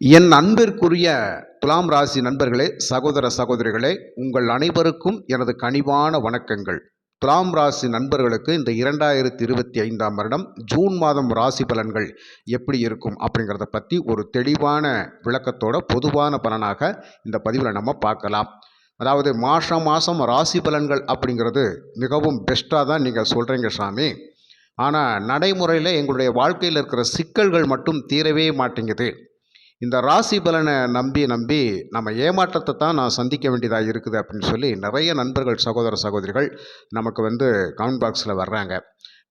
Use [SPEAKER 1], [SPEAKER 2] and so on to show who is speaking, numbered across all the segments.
[SPEAKER 1] என் அன்பிற்குரிய துலாம் ராசி நண்பர்களே சகோதர சகோதரிகளே உங்கள் அனைவருக்கும் எனது கனிவான வணக்கங்கள். துலாம் ராசி நண்பர்களுக்கு இந்த இரண்டாயிரத்தி இருபத்தி ஐந்தாம் வருடம் ஜூன் மாதம் ராசி பலன்கள் எப்படி இருக்கும் அப்படிங்கிறத பற்றி ஒரு தெளிவான விளக்கத்தோட பொதுவான பலனாக இந்த பதிவில் நம்ம பார்க்கலாம். அதாவது மாதம் மாதம் ராசி பலன்கள் அப்படிங்கிறது மிகவும் பெஸ்ட்டாக தான் நீங்கள் சொல்கிறீங்க சாமி. ஆனால் நடைமுறையில் எங்களுடைய வாழ்க்கையில் இருக்கிற சிக்கல்கள் மட்டும் தீரவே மாட்டேங்குது. இந்த ராசி பலனை நம்பி நம்பி நம்ம ஏமாற்றத்தை தான் நான் சந்திக்க வேண்டியதாக இருக்குது அப்படின்னு சொல்லி நிறைய நண்பர்கள் சகோதர சகோதரிகள் நமக்கு வந்து கமெண்ட் பாக்ஸில் வர்றாங்க.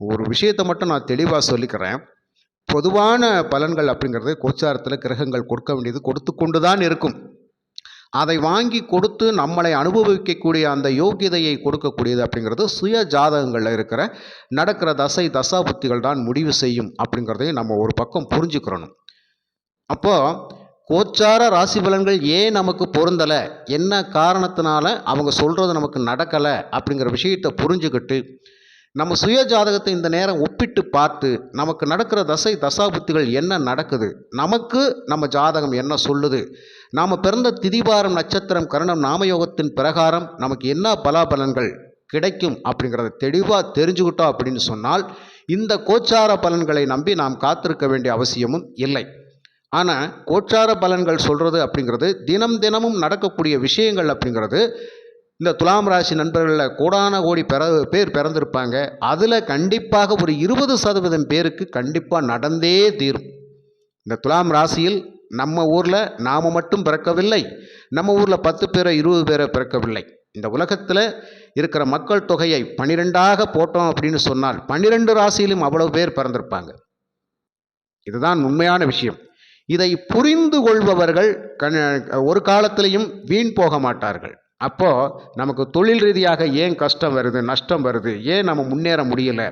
[SPEAKER 1] ஒரு விஷயத்தை மட்டும் நான் தெளிவாக சொல்லிக்கிறேன். பொதுவான பலன்கள் அப்படிங்கிறது கோச்சாரத்தில் கிரகங்கள் கொடுக்க வேண்டியது கொடுத்து கொண்டு தான் இருக்கும். அதை வாங்கி கொடுத்து நம்மளை அனுபவிக்கக்கூடிய அந்த யோகியதையை கொடுக்கக்கூடியது அப்படிங்கிறது சுய ஜாதகங்களில் இருக்கிற நடக்கிற தசை தசாபுத்திகள் தான் முடிவு செய்யும் அப்படிங்கிறதையும் நம்ம ஒரு பக்கம் புரிஞ்சுக்கிறணும். அப்போது கோச்சார ராசி பலன்கள் ஏன் நமக்கு பொருந்தலை? என்ன காரணத்தினால அவங்க சொல்கிறது நமக்கு நடக்கலை? அப்படிங்கிற விஷயத்தை புரிஞ்சுக்கிட்டு நம்ம சுய ஜாதகத்தை இந்த நேரம் ஒப்பிட்டு பார்த்து நமக்கு நடக்கிற தசை தசாபுத்திகள் என்ன நடக்குது? நமக்கு நம்ம ஜாதகம் என்ன சொல்லுது? நாம் பிறந்த திதிபாரம் நட்சத்திரம் கரணம் நாமயோகத்தின் பிரகாரம் நமக்கு என்ன பலாபலன்கள் கிடைக்கும் அப்படிங்கிறத தெளிவாக தெரிஞ்சுக்கிட்டோம் அப்படின்னு சொன்னால் இந்த கோச்சார பலன்களை நம்பி நாம் காத்திருக்க வேண்டிய அவசியமும் இல்லை. ஆனால் கோச்சார பலன்கள் சொல்கிறது அப்படிங்கிறது தினம் தினமும் நடக்கக்கூடிய விஷயங்கள் அப்படிங்கிறது இந்த துலாம் ராசி நண்பர்களில் கோடான கோடி பிற பேர் பிறந்திருப்பாங்க. அதில் கண்டிப்பாக ஒரு இருபது சதவீதம் பேருக்கு கண்டிப்பாக நடந்தே தீரும். இந்த துலாம் ராசியில் நம்ம ஊரில் நாம் மட்டும் பிறக்கவில்லை. நம்ம ஊரில் பத்து பேரை இருபது பேரை பிறக்கவில்லை. இந்த உலகத்தில் இருக்கிற மக்கள் தொகையை பன்னிரெண்டாக போட்டோம் அப்படின்னு சொன்னால் பன்னிரெண்டு ராசியிலும் அவ்வளவு பேர் பிறந்திருப்பாங்க. இதுதான் உண்மையான விஷயம். இதை புரிந்து கொள்பவர்கள் கண் ஒரு காலத்திலையும் வீண் போக மாட்டார்கள். அப்போது நமக்கு தொழில் ரீதியாக ஏன் கஷ்டம் வருது நஷ்டம் வருது ஏன் நம்ம முன்னேற முடியல?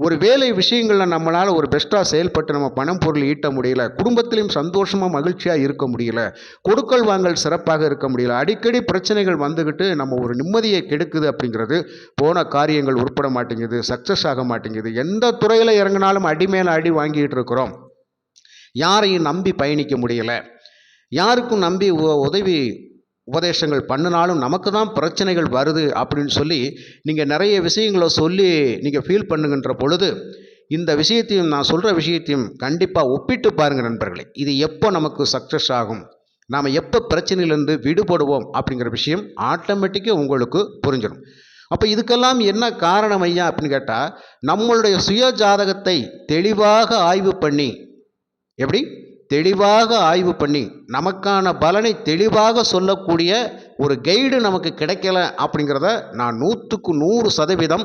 [SPEAKER 1] ஒரு வேலை விஷயங்களில் நம்மளால் ஒரு பெஸ்ட்டாக செயல்பட்டு நம்ம பணம் பொருள் ஈட்ட முடியல குடும்பத்திலையும் சந்தோஷமாக மகிழ்ச்சியாக இருக்க முடியல கொடுக்கல் வாங்கல் சிறப்பாக இருக்க முடியல அடிக்கடி பிரச்சனைகள் வந்துக்கிட்டு நம்ம ஒரு நிம்மதியை கெடுக்குது அப்படிங்கிறது போன காரியங்கள் உருப்பட மாட்டேங்குது சக்ஸஸ் ஆக மாட்டேங்குது. எந்த துறையில் இறங்கினாலும் அடி மேலே அடி வாங்கிட்டு இருக்கிறோம். யாரையும் நம்பி பயணிக்க முடியலை. யாருக்கும் நம்பி உ- உதவி உபதேசங்கள் பண்ணினாலும் நமக்கு தான் பிரச்சனைகள் வருது அப்படின்னு சொல்லி நீங்கள் நிறைய விஷயங்களை சொல்லி நீங்கள் ஃபீல் பண்ணுகின்ற பொழுது இந்த விஷயத்தையும் நான் சொல்கிற விஷயத்தையும் கண்டிப்பாக ஒப்பிட்டு பாருங்கள் நண்பர்களே. இது எப்போ நமக்கு சக்ஸஸ் ஆகும்? நாம் எப்போ பிரச்சனையிலேருந்து விடுபடுவோம் அப்படிங்கிற விஷயம் ஆட்டோமேட்டிக்காக உங்களுக்கு புரிஞ்சிடும். அப்போ இதுக்கெல்லாம் என்ன காரணம் ஐயா அப்படின்னு கேட்டால் நம்மளுடைய சுய ஜாதகத்தை தெளிவாக ஆய்வு பண்ணி எப்படி? தெளிவாக ஆய்வு பண்ணி நமக்கான பலனை தெளிவாக சொல்லக்கூடிய ஒரு கைடு நமக்கு கிடைக்கல அப்படிங்கிறத நான் நூற்றுக்கு நூறு சதவீதம்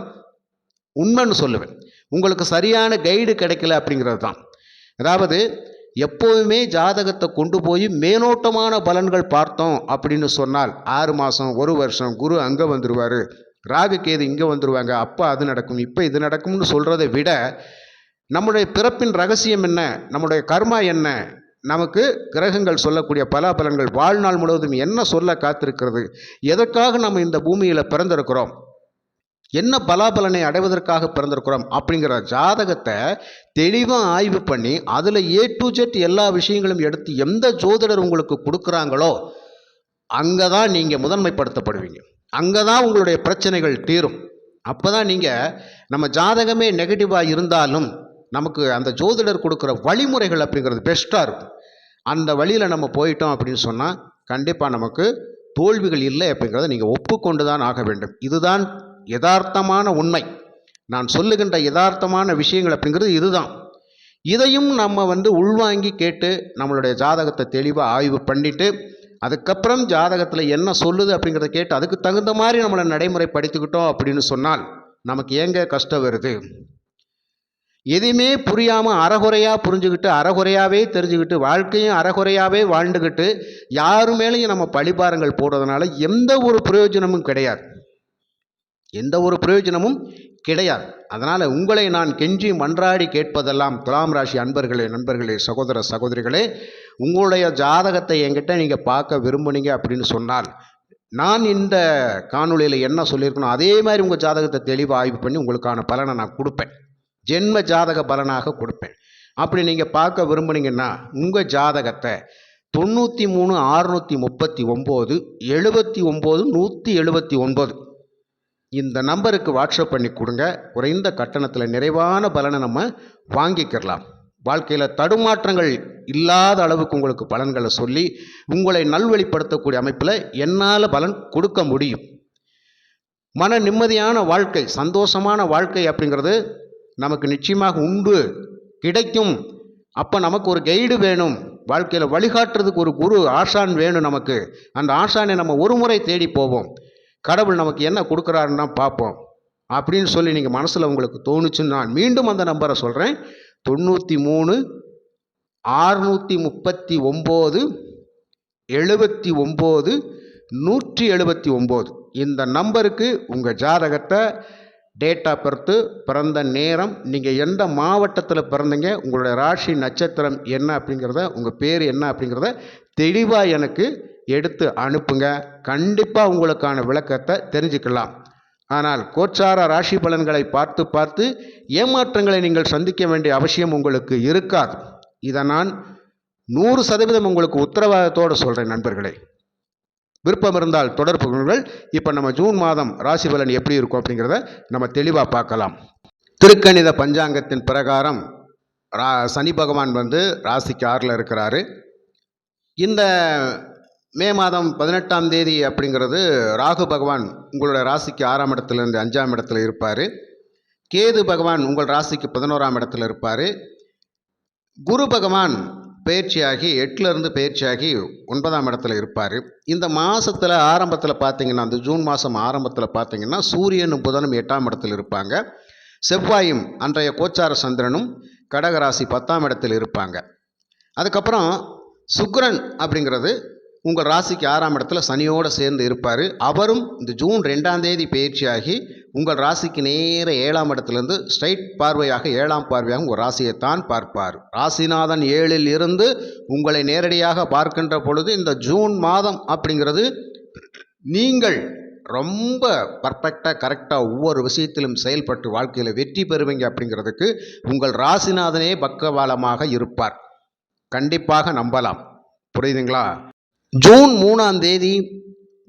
[SPEAKER 1] உண்மைன்னு சொல்லுவேன். உங்களுக்கு சரியான கைடு கிடைக்கல அப்படிங்கிறது தான். அதாவது எப்போதுமே ஜாதகத்தை கொண்டு போய் மேலோட்டமான பலன்கள் பார்த்தோம் அப்படின்னு சொன்னால் ஆறு மாதம் ஒரு வருஷம் குரு அங்கே வந்துடுவார் ராகு கேது இங்கே வந்துடுவாங்க அப்போ அது நடக்கும். இப்போ இது நடக்கும்னு சொல்கிறத விட நம்முடைய பிறப்பின் ரகசியம் என்ன? நம்முடைய கர்மா என்ன? நமக்கு கிரகங்கள் சொல்லக்கூடிய பலாபலன்கள் வாழ்நாள் முழுவதும் என்ன சொல்ல காத்திருக்கிறது? எதற்காக நம்ம இந்த பூமியில் பிறந்திருக்கிறோம்? என்ன பலாபலனை அடைவதற்காக பிறந்திருக்கிறோம்? அப்படிங்கிற ஜாதகத்தை தெளிவாக ஆய்வு பண்ணி அதில் ஏ டு ஜெட் எல்லா விஷயங்களும் எடுத்து எந்த ஜோதிடர் உங்களுக்கு கொடுக்குறாங்களோ அங்கே தான் நீங்கள் முதன்மைப்படுத்தப்படுவீங்க. அங்கே தான் உங்களுடைய பிரச்சனைகள் தீரும். அப்போ தான் நீங்கள் நம்ம ஜாதகமே நெகட்டிவாக இருந்தாலும் நமக்கு அந்த ஜோதிடர் கொடுக்குற வழிமுறைகள் அப்படிங்கிறது பெஸ்ட்டாக இருக்கும். அந்த வழியில் நம்ம போயிட்டோம் அப்படின்னு சொன்னால் கண்டிப்பாக நமக்கு தோல்விகள் இல்லை அப்படிங்கிறத நீங்கள் ஒப்புக்கொண்டு தான் ஆக வேண்டும். இதுதான் யதார்த்தமான உண்மை. நான் சொல்லுகின்ற யதார்த்தமான விஷயங்கள் அப்படிங்கிறது இதுதான். இதையும் நம்ம வந்து உள்வாங்கி கேட்டு நம்மளுடைய ஜாதகத்தை தெளிவாக ஆய்வு பண்ணிட்டு அதுக்கப்புறம் ஜாதகத்தில் என்ன சொல்லுது அப்படிங்கிறத கேட்டு அதுக்கு தகுந்த மாதிரி நம்மளை நடைமுறைப்படுத்திக்கிட்டோம் அப்படின்னு சொன்னால் நமக்கு ஏங்க கஷ்டம் வருது? எதுவுமே புரியாமல் அறகுறையாக புரிஞ்சுக்கிட்டு அறகுறையாகவே தெரிஞ்சுக்கிட்டு வாழ்க்கையும் அறகுறையாகவே வாழ்ந்துக்கிட்டு யாரு மேலேயும் நம்ம பழிபாரங்கள் போடுறதுனால எந்த ஒரு பிரயோஜனமும் கிடையாது. எந்த ஒரு பிரயோஜனமும் கிடையாது. அதனால் உங்களை நான் கெஞ்சி மன்றாடி கேட்பதெல்லாம் துலாம் ராசி அன்பர்களே நண்பர்களே சகோதர சகோதரிகளே உங்களுடைய ஜாதகத்தை என்கிட்ட நீங்கள் பார்க்க விரும்புனீங்க அப்படின்னு சொன்னால் நான் இந்த காணொளியில் என்ன சொல்லியிருக்கணும் அதே மாதிரி உங்கள் ஜாதகத்தை தெளிவாக ஆய்வு பண்ணி உங்களுக்கான பலனை நான் கொடுப்பேன். ஜென்ம ஜாதக பலனாக கொடுப்பேன். அப்படி நீங்கள் பார்க்க விரும்புனீங்கன்னா உங்கள் ஜாதகத்தை தொண்ணூற்றி மூணு அறுநூற்றி முப்பத்தி ஒம்பது எழுபத்தி ஒம்பது நூற்றி எழுபத்தி ஒன்பது இந்த நம்பருக்கு வாட்ஸ்அப் பண்ணி கொடுங்க. குறைந்த கட்டணத்தில் நிறைவான பலனை நம்ம வாங்கிக்கிறலாம் வாழ்க்கையில் தடுமாற்றங்கள் இல்லாத அளவுக்கு உங்களுக்கு பலன்களை சொல்லி உங்களை நல்வழிப்படுத்தக்கூடிய அமைப்பில் என்னால் பலன் கொடுக்க முடியும். மன நிம்மதியான வாழ்க்கை சந்தோஷமான வாழ்க்கை அப்படிங்கிறது நமக்கு நிச்சயமாக உண்டு கிடைக்கும். அப்போ நமக்கு ஒரு கைடு வேணும். வாழ்க்கையில் வழிகாட்டுறதுக்கு ஒரு குரு ஆசான் வேணும் நமக்கு. அந்த ஆசானை நம்ம ஒரு முறை தேடி போவோம். கடவுள் நமக்கு என்ன கொடுக்குறாருன்னா பார்ப்போம். அப்படின்னு சொல்லி நீங்கள் மனசில் உங்களுக்கு தோணுச்சுன்னு நான் மீண்டும் அந்த நம்பரை சொல்கிறேன் தொண்ணூற்றி மூணு ஆறுநூற்றி முப்பத்தி ஒம்பது எழுபத்தி ஒம்பது நூற்றி எழுபத்தி ஒம்பது. இந்த நம்பருக்கு உங்கள் ஜாதகத்தை டேட் ஆஃப் பர்த்து பிறந்த நேரம் நீங்கள் எந்த மாவட்டத்தில் பிறந்தீங்க உங்களுடைய ராசி நட்சத்திரம் என்ன அப்படிங்கிறத உங்கள் பேர் என்ன அப்படிங்கிறத தெளிவாக எனக்கு எடுத்து அனுப்புங்க. கண்டிப்பாக உங்களுக்கான விளக்கத்தை தெரிஞ்சுக்கலாம். ஆனால் கோச்சார ராசி பலன்களை பார்த்து பார்த்து ஏமாற்றங்களை நீங்கள் சந்திக்க வேண்டிய அவசியம் உங்களுக்கு இருக்காது. இதை நான் நூறு சதவீதம் உங்களுக்கு உத்தரவாதத்தோடு சொல்கிறேன் நண்பர்களே. விருப்பம் இருந்தால் தொடர்பு கொள்ளுங்கள். இப்போ நம்ம ஜூன் மாதம் ராசி பலன் எப்படி இருக்கும் அப்படிங்கிறத நம்ம தெளிவாக பார்க்கலாம். திருக்கணித பஞ்சாங்கத்தின் பிரகாரம் ரா சனி பகவான் வந்து ராசிக்கு ஆறில் இருக்கிறாரு. இந்த மே மாதம் பதினெட்டாம் தேதி அப்படிங்கிறது ராகு பகவான் உங்களோட ராசிக்கு ஆறாம் இடத்துலேருந்து அஞ்சாம் இடத்துல இருப்பார். கேது பகவான் உங்கள் ராசிக்கு பதினோராம் இடத்துல இருப்பார். குரு பகவான் பயிற்சியாகி எட்டுலேருந்து பயிற்சியாகி ஒன்பதாம் இடத்துல இருப்பார். இந்த மாதத்தில் ஆரம்பத்தில் பார்த்தீங்கன்னா அந்த ஜூன் மாதம் ஆரம்பத்தில் பார்த்தீங்கன்னா சூரியனும் புதனும் எட்டாம் இடத்தில் இருப்பாங்க. செவ்வாயும் அன்றைய கோச்சார சந்திரனும் கடகராசி பத்தாம் இடத்தில் இருப்பாங்க. அதுக்கப்புறம் சுக்ரன் அப்படிங்கிறது உங்கள் ராசிக்கு ஆறாம் இடத்துல சனியோடு சேர்ந்து இருப்பார். அவரும் இந்த ஜூன் ரெண்டாம் தேதி பயிற்சியாகி உங்கள் ராசிக்கு நேர ஏழாம் இடத்துலேருந்து ஸ்ட்ரைட் பார்வையாக ஏழாம் பார்வையாக உங்கள் ராசியைத்தான் பார்ப்பார். ராசிநாதன் ஏழில் இருந்து உங்களை நேரடியாக பார்க்கின்ற பொழுது இந்த ஜூன் மாதம் அப்படிங்கிறது நீங்கள் ரொம்ப பர்ஃபெக்டாக கரெக்டாக ஒவ்வொரு விஷயத்திலும் செயல்பட்டு வாழ்க்கையில் வெற்றி பெறுவீங்க அப்படிங்கிறதுக்கு உங்கள் ராசிநாதனே பக்கவாலமாக இருப்பார். கண்டிப்பாக நம்பலாம். புரியுதுங்களா? ஜூன் மூணாம் தேதி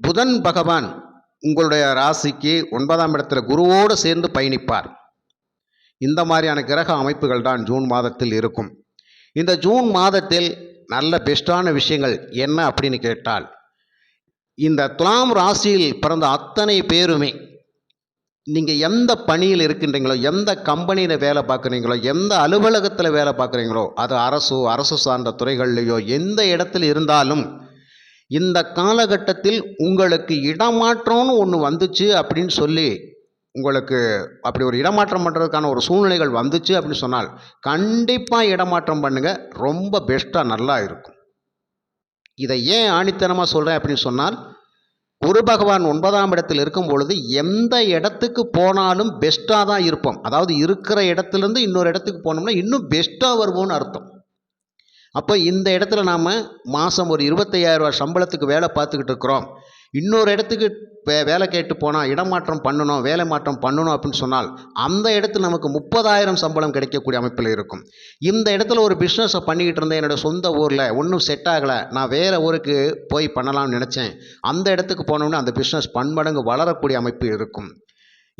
[SPEAKER 1] புதன் பகவான் உங்களுடைய ராசிக்கு ஒன்பதாம் இடத்துல குருவோடு சேர்ந்து பயணிப்பார். இந்த மாதிரியான கிரக அமைப்புகள் தான் ஜூன் மாதத்தில் இருக்கும். இந்த ஜூன் மாதத்தில் நல்ல பெஸ்ட்டான விஷயங்கள் என்ன அப்படின்னு கேட்டால் இந்த துலாம் ராசியில் பிறந்த அத்தனை பேருமே நீங்கள் எந்த பணியில் இருக்கின்றீங்களோ எந்த கம்பெனியில் வேலை பார்க்குறீங்களோ எந்த அலுவலகத்தில் வேலை பார்க்குறீங்களோ அது அரசு அரசு சார்ந்த துறைகள்லையோ எந்த இடத்தில் இருந்தாலும் இந்த காலகட்டத்தில் உங்களுக்கு இடமாற்றம்னு ஒன்று வந்துச்சு அப்படின்னு சொல்லி உங்களுக்கு அப்படி ஒரு இடமாற்றம் பண்ணுறதுக்கான ஒரு சூழ்நிலைகள் வந்துச்சு அப்படின்னு சொன்னால் கண்டிப்பாக இடமாற்றம் பண்ணுங்கள் ரொம்ப பெஸ்ட்டாக நல்லா இருக்கும். இதை ஏன் ஆணித்தனமாக சொல்கிறேன் அப்படின்னு சொன்னால் குரு பகவான் ஒன்பதாம் இடத்தில் இருக்கும் பொழுது எந்த இடத்துக்கு போனாலும் பெஸ்ட்டாக தான் இருப்போம். அதாவது இருக்கிற இடத்துலேருந்து இன்னொரு இடத்துக்கு போனோம்னா இன்னும் பெஸ்ட்டாக வருவோம்னு அர்த்தம். அப்போ இந்த இடத்துல நாம் மாதம் ஒரு இருபத்தையாயிரரூவா சம்பளத்துக்கு வேலை பார்த்துக்கிட்டு இருக்கிறோம். இன்னொரு இடத்துக்கு வே வேலை கேட்டு போனால் இடமாற்றம் பண்ணணும் வேலை மாற்றம் பண்ணணும் அப்படின்னு சொன்னால் அந்த இடத்துல நமக்கு முப்பதாயிரம் சம்பளம் கிடைக்கக்கூடிய அமைப்பில் இருக்கும். இந்த இடத்துல ஒரு பிஸ்னஸை பண்ணிக்கிட்டு இருந்தேன். என்னோட சொந்த ஊரில் ஒன்றும் செட் ஆகலை. நான் வேறு ஊருக்கு போய் பண்ணலாம்னு நினச்சேன். அந்த இடத்துக்கு போனோம்னா அந்த பிஸ்னஸ் பன்மடங்கு வளரக்கூடிய அமைப்பு இருக்கும்.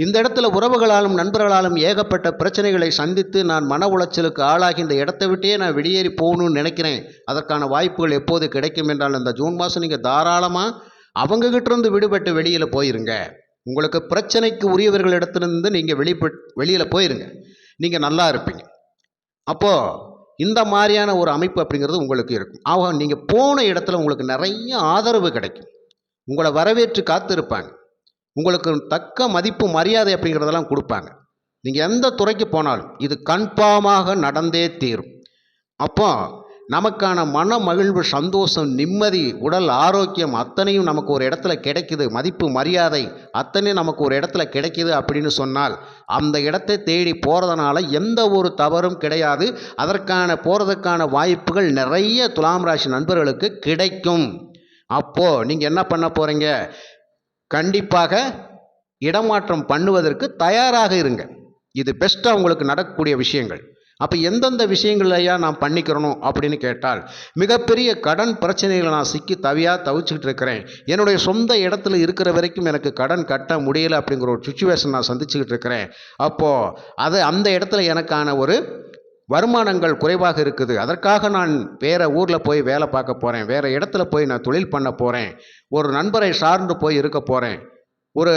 [SPEAKER 1] இந்த இடத்துல உறவுகளாலும் நண்பர்களாலும் ஏகப்பட்ட பிரச்சனைகளை சந்தித்து நான் மன உளைச்சலுக்கு ஆளாகி இந்த இடத்தை விட்டே நான் வெளியேறி போகணும்னு நினைக்கிறேன். அதற்கான வாய்ப்புகள் எப்போது கிடைக்கும் என்றால் இந்த ஜூன் மாதம் நீங்கள் தாராளமாக அவங்ககிட்ட இருந்து விடுபட்டு வெளியில் போயிருங்க. உங்களுக்கு பிரச்சனைக்கு உரியவர்களிடத்திலிருந்து நீங்கள் வெளிப்பட் வெளியில் போயிருங்க. நீங்கள் நல்லா இருப்பீங்க. அப்போது இந்த மாதிரியான ஒரு அமைப்பு அப்படிங்கிறது உங்களுக்கு இருக்கும். ஆக நீங்கள் போன இடத்துல உங்களுக்கு நிறைய ஆதரவு கிடைக்கும். உங்களை வரவேற்று காத்திருப்பாங்க. உங்களுக்கு தக்க மதிப்பு மரியாதை அப்படிங்கிறதெல்லாம் கொடுப்பாங்க. நீங்கள் எந்த துறைக்கு போனாலும் இது கன்ஃபார்மாக நடந்தே தீரும். அப்போ நமக்கான மன மகிழ்வு சந்தோஷம் நிம்மதி உடல் ஆரோக்கியம் அத்தனையும் நமக்கு ஒரு இடத்துல கிடைக்குது. மதிப்பு மரியாதை அத்தனையும் நமக்கு ஒரு இடத்துல கிடைக்குது அப்படின்னு சொன்னால் அந்த இடத்தை தேடி போகிறதுனால எந்த ஒரு தவறும் கிடையாது. அதற்கான போகிறதுக்கான வாய்ப்புகள் நிறைய துலாம் ராசி நண்பர்களுக்கு கிடைக்கும். அப்போது நீங்கள் என்ன பண்ண போகிறீங்க கண்டிப்பாக இடமாற்றம் பண்ணுவதற்கு தயாராக இருங்க. இது பெஸ்ட்டாக உங்களுக்கு நடக்கக்கூடிய விஷயங்கள். அப்போ எந்தெந்த விஷயங்களையா நான் பண்ணிக்கிறணும் அப்படின்னு கேட்டால் மிகப்பெரிய கடன் பிரச்சனைகளை நான் சிக்கி தவியாக தவிச்சுக்கிட்டு இருக்கிறேன். என்னுடைய சொந்த இடத்துல இருக்கிற வரைக்கும் எனக்கு கடன் கட்ட முடியல அப்படிங்கிற ஒரு சுச்சுவேஷன் நான் சந்திச்சுக்கிட்டு இருக்கிறேன். அப்போது அது அந்த இடத்துல எனக்கான ஒரு வருமானங்கள் குறைவாக இருக்குது. அதற்காக நான் வேறு ஊரில் போய் வேலை பார்க்க போகிறேன் வேறு இடத்துல போய் நான் தொழில் பண்ண போகிறேன் ஒரு நண்பரை சார்ந்து போய் இருக்க போகிறேன் ஒரு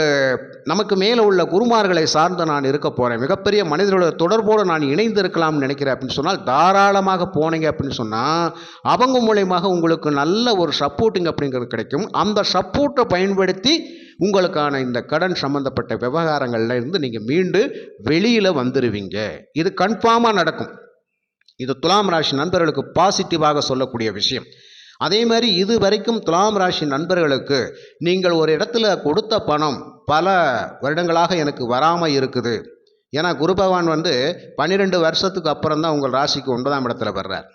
[SPEAKER 1] நமக்கு மேலே உள்ள குருமார்களை சார்ந்து நான் இருக்க போகிறேன் மிகப்பெரிய மனிதர்களோட தொடர்போடு நான் இணைந்து இருக்கலாம்னு நினைக்கிறேன் அப்படின்னு சொன்னால் தாராளமாக போனீங்க அப்படின்னு சொன்னால் அவங்க மூலயமாக உங்களுக்கு நல்ல ஒரு சப்போர்ட்டிங் அப்படிங்கிறது கிடைக்கும். அந்த சப்போர்ட்டை பயன்படுத்தி உங்களுக்கான இந்த கடன் சம்மந்தப்பட்ட விவகாரங்கள்ல இருந்து நீங்கள் மீண்டு வெளியில் வந்துடுவீங்க இது கன்ஃபார்மாக நடக்கும். இது துலாம் ராசி நண்பர்களுக்கு பாசிட்டிவாக சொல்லக்கூடிய விஷயம். அதே மாதிரி இது வரைக்கும் துலாம் ராசி நண்பர்களுக்கு நீங்கள் ஒரு இடத்துல கொடுத்த பணம் பல வருடங்களாக எனக்கு வராமல் இருக்குது. ஏன்னா குரு பகவான் வந்து பன்னிரெண்டு வருஷத்துக்கு அப்புறம் தான் உங்கள் ராசிக்கு ஒன்பதாம் இடத்துல வர்றார்.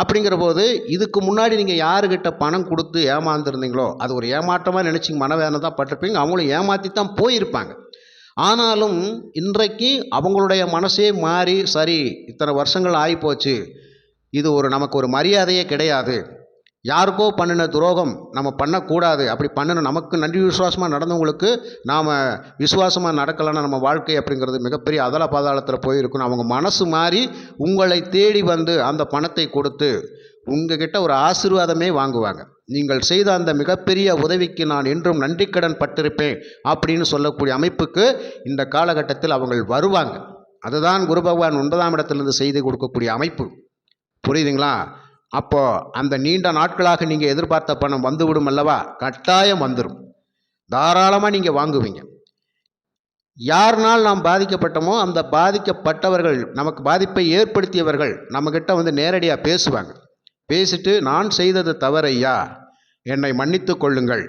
[SPEAKER 1] அப்படிங்கிற போது இதுக்கு முன்னாடி நீங்கள் யாருக்கிட்ட பணம் கொடுத்து ஏமாந்துருந்தீங்களோ அது ஒரு ஏமாற்றமாக நினச்சி மனவேதனை தான் பட்டிருப்பீங்க. அவங்களும் ஏமாற்றி தான் போயிருப்பாங்க. ஆனாலும் இன்றைக்கு அவங்களுடைய மனசே மாறி சரி இத்தனை வருஷங்கள் ஆகிப்போச்சு இது ஒரு நமக்கு ஒரு மரியாதையே கிடையாது. யாருக்கோ பண்ணின துரோகம் நம்ம பண்ணக்கூடாது. அப்படி பண்ணின நமக்கு நன்றி விசுவாசமாக நடந்தவங்களுக்கு நாம் விசுவாசமாக நடக்கலைன்னா நம்ம வாழ்க்கை அப்படிங்கிறது மிகப்பெரிய அதல பாதாளத்தில் போயிருக்கணும் அவங்க மனசு மாறி உங்களை தேடி வந்து அந்த பணத்தை கொடுத்து உங்ககிட்ட ஒரு ஆசீர்வாதமே வாங்குவாங்க. நீங்கள் செய்த அந்த மிகப்பெரிய உதவிக்கு நான் என்றும் நன்றிக்கடன் பட்டிருப்பேன் அப்படின்னு சொல்லக்கூடிய அமைப்புக்கு இந்த காலகட்டத்தில் அவங்க வருவாங்க. அதுதான் குரு பகவான் ஒன்பதாம் இடத்திலிருந்து செய்து கொடுக்கக்கூடிய அமைப்பு. புரியுதுங்களா? அப்போ அந்த நீண்ட நாட்களாக நீங்கள் எதிர்பார்த்த பணம் வந்துவிடும் அல்லவா? கட்டாயம் வந்துடும் தாராளமாக நீங்கள் வாங்குவீங்க. யாருனால் நாம் பாதிக்கப்பட்டோமோ அந்த பாதிக்கப்பட்டவர்கள் நமக்கு பாதிப்பை ஏற்படுத்தியவர்கள் நம்மக்கிட்ட வந்து நேரடியாக பேசுவாங்க. பேசிட்டு நான் செய்தது தவறையா? என்னை மன்னித்து கொள்ளுங்கள்.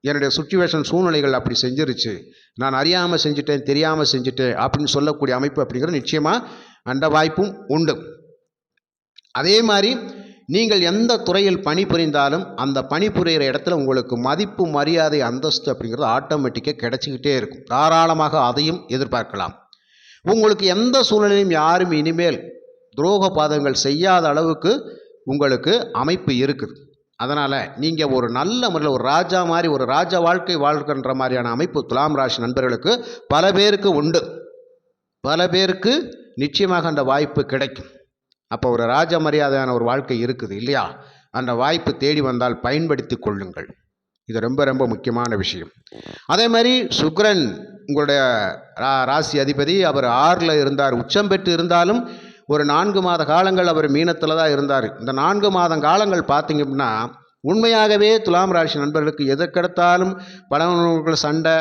[SPEAKER 1] என்னுடைய சுச்சுவேஷன் சூழ்நிலைகள் அப்படி செஞ்சிருச்சு. நான் அறியாமல் செஞ்சுட்டேன் தெரியாமல் செஞ்சுட்டேன் அப்படின்னு சொல்லக்கூடிய அமைப்பு அப்படிங்கிறது நிச்சயமாக அந்த வாய்ப்பும் உண்டு. அதே மாதிரி நீங்கள் எந்த துறையில் பணிபுரிந்தாலும் அந்த பணிபுரிகிற இடத்துல உங்களுக்கு மதிப்பு மரியாதை அந்தஸ்து அப்படிங்கிறது ஆட்டோமேட்டிக்காக கிடைச்சிக்கிட்டே இருக்கும். தாராளமாக அதையும் எதிர்பார்க்கலாம். உங்களுக்கு எந்த சூழ்நிலையும் யாரும் இனிமேல் துரோக பாதங்கள் செய்யாத அளவுக்கு உங்களுக்கு அமைப்பு இருக்குது. அதனால் நீங்கள் ஒரு நல்ல முறையில் ஒரு ராஜா மாதிரி ஒரு ராஜா வாழ்க்கை வாழ்கின்ற மாதிரியான அமைப்பு துலாம் ராசி நண்பர்களுக்கு பல பேருக்கு உண்டு. பல பேருக்கு நிச்சயமாக அந்த வாய்ப்பு கிடைக்கும். அப்போ ஒரு ராஜ மரியாதையான ஒரு வாழ்க்கை இருக்குது இல்லையா? அந்த வாய்ப்பு தேடி வந்தால் பயன்படுத்தி கொள்ளுங்கள். இது ரொம்ப ரொம்ப முக்கியமான விஷயம். அதே மாதிரி சுக்ரன் உங்களுடைய ரா ராசி அதிபதி அவர் ஆறில் இருந்தார் உச்சம் பெற்று இருந்தாலும் ஒரு நான்கு மாத காலங்கள் அவர் மீனத்தில் தான் இருந்தார். இந்த நான்கு மாதம் காலங்கள் பார்த்தீங்க அப்படின்னா உண்மையாகவே துலாம் ராசி நண்பர்களுக்கு எதற்கெடுத்தாலும் பணவர்கள் சண்டை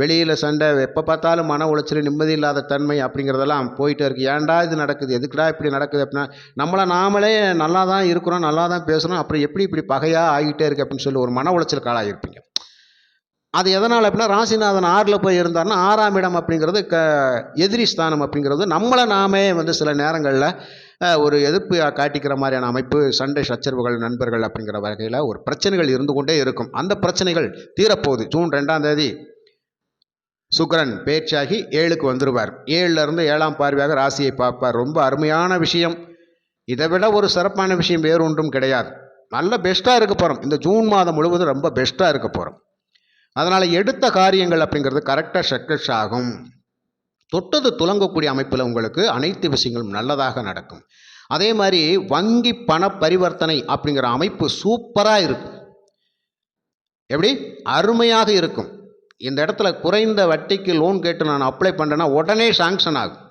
[SPEAKER 1] வெளியில் சண்டை எப்போ பார்த்தாலும் மன உளைச்சல் நிம்மதி இல்லாத தன்மை அப்படிங்கிறதெல்லாம் போயிட்டே இருக்குது ஏன்டா இது நடக்குது? எதுக்குடா இப்படி நடக்குது அப்படின்னா நம்மளை நாமளே நல்லா தான் இருக்கிறோம் நல்லா தான் பேசுகிறோம் அப்புறம் எப்படி இப்படி பகையாக ஆகிட்டே இருக்குது அப்படின்னு சொல்லி ஒரு மன உளைச்சல் காலாகிருப்பீங்க அது எதனால் அப்படின்னா ராசிநாதன் ஆறில் போய் இருந்தார்னா ஆறாம் இடம் அப்படிங்கிறது க எதிரி ஸ்தானம் அப்படிங்கிறது நம்மளை நாமே வந்து சில நேரங்களில் ஒரு எதிர்ப்பு காட்டிக்கிற மாதிரியான அமைப்பு சண்டை சச்சரவுகள் நண்பர்கள் அப்படிங்கிற வகையில் ஒரு பிரச்சனைகள் இருந்து கொண்டே இருக்கும். அந்த பிரச்சனைகள் தீரப்போகுது. ஜூன் ரெண்டாம் தேதி சுக்கரன் பேச்சாகி ஏழுக்கு வந்துடுவார் ஏழுலேருந்து ஏழாம் பார்வையாக ராசியை பார்ப்பார். ரொம்ப அருமையான விஷயம். இதை விட ஒரு சிறப்பான விஷயம் வேறு ஒன்றும் கிடையாது. நல்ல பெஸ்ட்டாக இருக்க போகிறோம் இந்த ஜூன் மாதம் முழுவதும் ரொம்ப பெஸ்ட்டாக இருக்க போகிறோம் அதனால் எடுத்த காரியங்கள் அப்படிங்கிறது கரெக்டாக சக்ஸஸ் ஆகும். தொட்டது துலங்கக்கூடிய அமைப்பில் உங்களுக்கு அனைத்து விஷயங்களும் நல்லதாக நடக்கும். அதே மாதிரி வங்கி பண பரிவர்த்தனை அப்படிங்கிற அமைப்பு சூப்பராக இருக்கும். எப்படி? அருமையாக இருக்கும். இந்த இடத்துல குறைந்த வட்டிக்கு லோன் கேட்டு நான் அப்ளை பண்ணுறேன்னா உடனே சாங்ஷன் ஆகும்.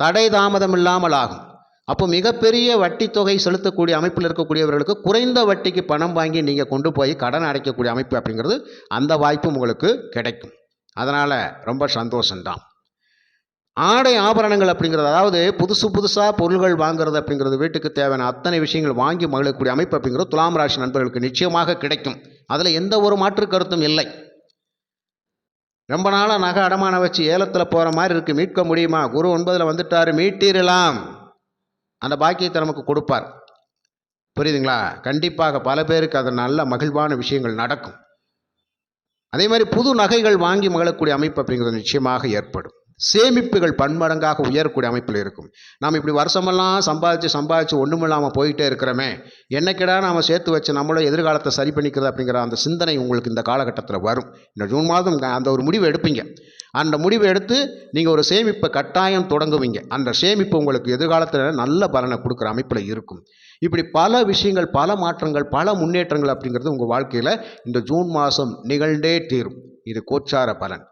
[SPEAKER 1] தடை தாமதம் இல்லாமல் ஆகும். அப்போ மிகப்பெரிய வட்டி தொகை செலுத்தக்கூடிய அமைப்பில் இருக்கக்கூடியவர்களுக்கு குறைந்த வட்டிக்கு பணம் வாங்கி நீங்கள் கொண்டு போய் கடன் அடைக்கக்கூடிய அமைப்பு அப்படிங்கிறது அந்த வாய்ப்பும் உங்களுக்கு கிடைக்கும். அதனால் ரொம்ப சந்தோஷம்தான். ஆடை ஆபரணங்கள் அப்படிங்கிறது அதாவது புதுசு புதுசாக பொருள்கள் வாங்குறது அப்படிங்கிறது வீட்டுக்கு தேவையான அத்தனை விஷயங்கள் வாங்கி மகிழக்கூடிய அமைப்பு அப்படிங்கிறது துலாம் ராசி நண்பர்களுக்கு நிச்சயமாக கிடைக்கும். அதில் எந்த ஒரு மாற்று கருத்தும் இல்லை. ரொம்ப நாளாக நகை அடமானம் வச்சு ஏலத்தில் போகிற மாதிரி இருக்குது மீட்க முடியுமா? குரு ஒன்பதில் வந்துட்டார். மீட்டிடலாம் அந்த பாக்கியத்தை நமக்கு கொடுப்பார். புரியுதுங்களா? கண்டிப்பாக பல பேருக்கு அது நல்ல மகிழ்வான விஷயங்கள் நடக்கும். அதே மாதிரி புது நகைகள் வாங்கி மகிழக்கூடிய அமைப்பு அப்படிங்கிறது நிச்சயமாக ஏற்படும். சேமிப்புகள் பன்மடங்காக உயரக்கூடிய அமைப்பில் இருக்கும். நாம் இப்படி வருஷமெல்லாம் சம்பாதிச்சு சம்பாதிச்சு ஒன்றுமில்லாமல் போயிட்டே இருக்கிறோமே என்னைக்கிடா நாம் சேர்த்து வச்சு நம்மளோட எதிர்காலத்தை சரி பண்ணிக்கிறது அப்படிங்கிற அந்த சிந்தனை உங்களுக்கு இந்த காலகட்டத்தில் வரும். இந்த ஜூன் மாதம் அந்த ஒரு முடிவு எடுப்பீங்க. அந்த முடிவை எடுத்து நீங்கள் ஒரு சேமிப்பை கட்டாயம் தொடங்குவீங்க. அந்த சேமிப்பு உங்களுக்கு எதிர்காலத்தில் நல்ல பலனை கொடுக்குற அமைப்பில் இருக்கும். இப்படி பல விஷயங்கள் பல மாற்றங்கள் பல முன்னேற்றங்கள் அப்படிங்கிறது உங்கள் வாழ்க்கையில் இந்த ஜூன் மாதம் நிகழ்ந்தே தீரும். இது கோச்சார பலன்.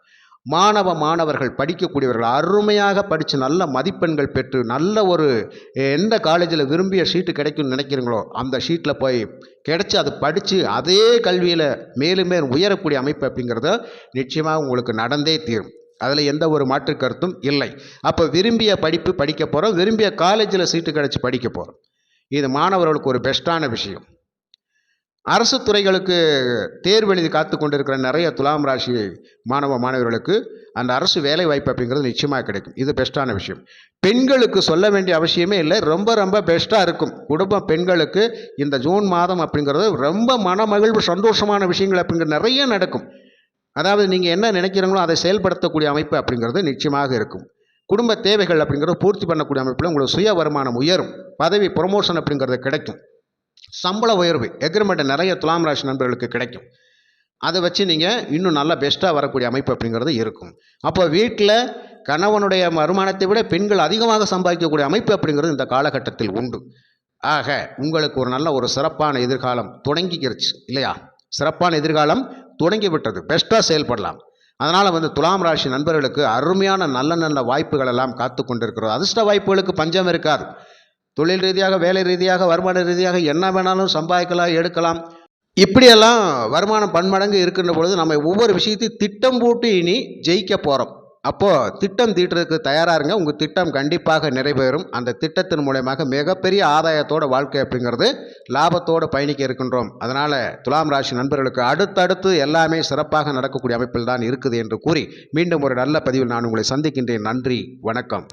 [SPEAKER 1] மாணவ மாணவர்கள் படிக்கக்கூடியவர்கள் அருமையாக படித்து நல்ல மதிப்பெண்கள் பெற்று நல்ல ஒரு எந்த காலேஜில் விரும்பிய சீட்டு கிடைக்கும்னு நினைக்கிறீங்களோ அந்த ஷீட்டில் போய் கிடைச்சி அது படித்து அதே கல்வியில் மேலும் மேலும் உயரக்கூடிய அமைப்பு அப்படிங்கிறத நிச்சயமாக உங்களுக்கு நடந்தே தீரும். அதில் எந்த ஒரு மாற்று கருத்தும் இல்லை. அப்போ விரும்பிய படிப்பு படிக்க போகிறோம் விரும்பிய காலேஜில் சீட்டு கிடச்சி படிக்க போகிறோம் இது மாணவர்களுக்கு ஒரு பெஸ்ட்டான விஷயம். அரசு துறைகளுக்கு தேர்வு எழுதி காத்து கொண்டிருக்கிற நிறைய துலாம் ராசி மாணவ மாணவர்களுக்கு அந்த அரசு வேலை வாய்ப்பு அப்படிங்கிறது நிச்சயமாக கிடைக்கும். இது பெஸ்ட்டான விஷயம். பெண்களுக்கு சொல்ல வேண்டிய அவசியமே இல்லை. ரொம்ப ரொம்ப பெஸ்ட்டாக இருக்கும். குடும்பம் பெண்களுக்கு இந்த ஜூன் மாதம் அப்படிங்கிறது ரொம்ப மனமகிழ்வு சந்தோஷமான விஷயங்கள் அப்படிங்கிற நிறைய நடக்கும். அதாவது நீங்கள் என்ன நினைக்கிறீங்களோ அதை செயல்படுத்தக்கூடிய அமைப்பு அப்படிங்கிறது நிச்சயமாக இருக்கும். குடும்ப தேவைகள் அப்படிங்கிறது பூர்த்தி பண்ணக்கூடிய அமைப்பில் உங்களுக்கு சுய வருமானம் உயரும். பதவி ப்ரொமோஷன் அப்படிங்கிறது கிடைக்கும். சம்பள உயர்வு எக்ரிமெண்ட் நிறைய துலாம் ராசி நண்பர்களுக்கு கிடைக்கும். அதை வச்சு நீங்கள் இன்னும் நல்லா பெஸ்ட்டாக வரக்கூடிய அமைப்பு அப்படிங்கிறது இருக்கும். அப்போ வீட்டில் கணவனுடைய வருமானத்தை விட பெண்கள் அதிகமாக சம்பாதிக்கக்கூடிய அமைப்பு அப்படிங்கிறது இந்த காலகட்டத்தில் உண்டு. ஆக உங்களுக்கு ஒரு நல்ல ஒரு சிறப்பான எதிர்காலம் தொடங்கிக்கிருச்சு இல்லையா? சிறப்பான எதிர்காலம் தொடங்கி விட்டது பெஸ்ட்டாக செயல்படலாம். அதனால் வந்து துலாம் ராசி நண்பர்களுக்கு அருமையான நல்ல நல்ல வாய்ப்புகள் எல்லாம் காத்து கொண்டிருக்கிறது அதிர்ஷ்ட வாய்ப்புகளுக்கு பஞ்சம் இருக்காது. தொழில் ரீதியாக வேலை ரீதியாக வருமான ரீதியாக என்ன வேணாலும் சம்பாதிக்கலாம் எடுக்கலாம். இப்படியெல்லாம் வருமானம் பன்மடங்கு இருக்கின்ற பொழுது நம்ம ஒவ்வொரு விஷயத்தையும் திட்டம் போட்டு இனி ஜெயிக்க போகிறோம் அப்போது திட்டம் தீட்டுறதுக்கு தயாராக இருங்க. உங்கள் திட்டம் கண்டிப்பாக நிறைவேறும். அந்த திட்டத்தின் மூலயமாக மிகப்பெரிய ஆதாயத்தோட வாழ்க்கை அப்படிங்கிறது லாபத்தோடு பயணிக்க இருக்கின்றோம். அதனால் துலாம் ராசி நண்பர்களுக்கு அடுத்தடுத்து எல்லாமே சிறப்பாக நடக்கக்கூடிய அமைப்பில் தான் இருக்குது என்று கூறி மீண்டும் ஒரு நல்ல பதிவில் நான் உங்களை சந்திக்கின்றேன். நன்றி வணக்கம்.